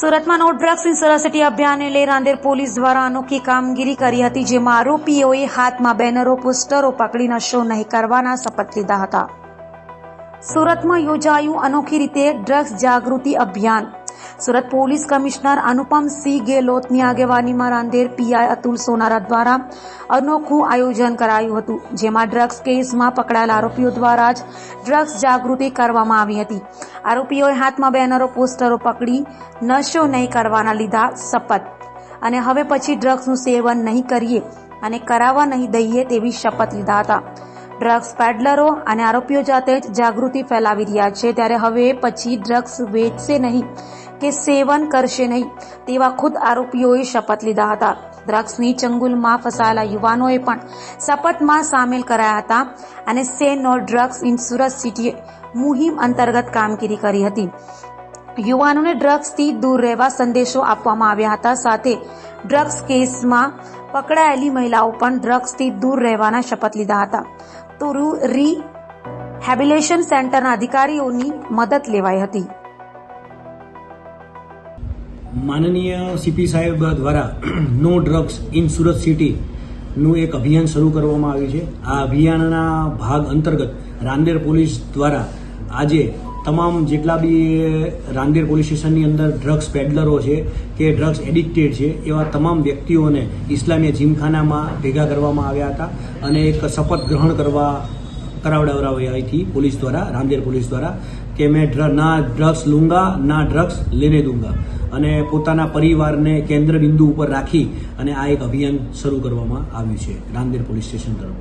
સુરતમાં નો drugs in સરસિટી અભિયાનને લઈ રાંદેર પોલીસ દ્વારા અનોખી કામગીરી કરી હતી, જેમાં આરોપીઓએ હાથમાં બેનરો, પોસ્ટરો પકડી નશો નહીં કરવાના શપથ લીધા હતા. સુરતમાં યોજાયું અનોખી રીતે ડ્રગ્સ જાગૃતિ અભિયાન સુરત પોલીસ કમિશનર અનુપમસિંહ ગેહલોતની આગેવાનીમાં રાંદેર પીઆઈ અતુલ સોનારા દ્વારા અનોખું આયોજન કરાયું હતું, જેમાં ડ્રગ્સ કેસમાં પકડાયેલા આરોપીઓ દ્વારા જ ડ્રગ્સ જાગૃતિ કરવામાં આવી હતી. આરોપીઓએ હાથમાં બેનરો, પોસ્ટરો પકડી નશો નહીં કરવાના લીધા શપથ. અને હવે પછી ડ્રગ્સનું સેવન નહીં કરીએ અને કરાવવા નહીં દઈએ તેવી શપથ લીધા હતા. ડ્રગ્સ પેડલરો અને આરોપીઓ જાતે જ જાગૃતિ ફેલાવી રહ્યા છે. ત્યારે હવે પછી ડ્રગ્સ વેચશે નહીં કે સેવન કરશે નહીં તેવા ખુદ આરોપીઓએ શપથ લીધા હતા. ડ્રગ્સની ચંગુલમાં ફસાયેલા યુવાનોએ પણ શપથમાં સામેલ કરાયા હતા અને say no drugs in Surat સિટીએ મુહિમ અંતર્ગત કામગીરી કરી હતી. યુવાનોને ડ્રગ્સથી દૂર રહેવા સંદેશો આપવામાં આવ્યા હતા. સાથે ડ્રગ્સ કેસમાં પકડાયેલી મહિલાઓ પણ ડ્રગ્સથી દૂર રહેવાના શપથ લીધા હતા. તો રિહેબિલેશન સેન્ટરના અધિકારીઓની મદદ લેવાઈ હતી. માનનીય સીપી સાહેબ દ્વારા નો ડ્રગ્સ ઇન સુરત સિટીનું એક અભિયાન શરૂ કરવામાં આવ્યું છે. આ અભિયાનના ભાગ અંતર્ગત રાંદેર પોલીસ દ્વારા આજે તમામ જેટલા બી રાંદેર પોલીસ સ્ટેશનની અંદર ડ્રગ્સ પેડલરો છે કે ડ્રગ્સ એડિક્ટેડ છે, એવા તમામ વ્યક્તિઓને ઇસ્લામીય જીમખાનામાં ભેગા કરવામાં આવ્યા હતા અને એક શપથ ગ્રહણ કરવા કરાવડાવડાવ્યા અહીંથી પોલીસ દ્વારા, રાંદેર પોલીસ દ્વારા, કે મેં ડ્ર- ના ડ્રગ્સ લૂંગા, ના ડ્રગ્સ લેને દૂંગા. અને પોતાના પરિવારને કેન્દ્ર બિંદુ ઉપર રાખી અને આ એક અભિયાન શરૂ કરવામાં આવ્યું છે રાંદેર પોલીસ સ્ટેશન તરફ.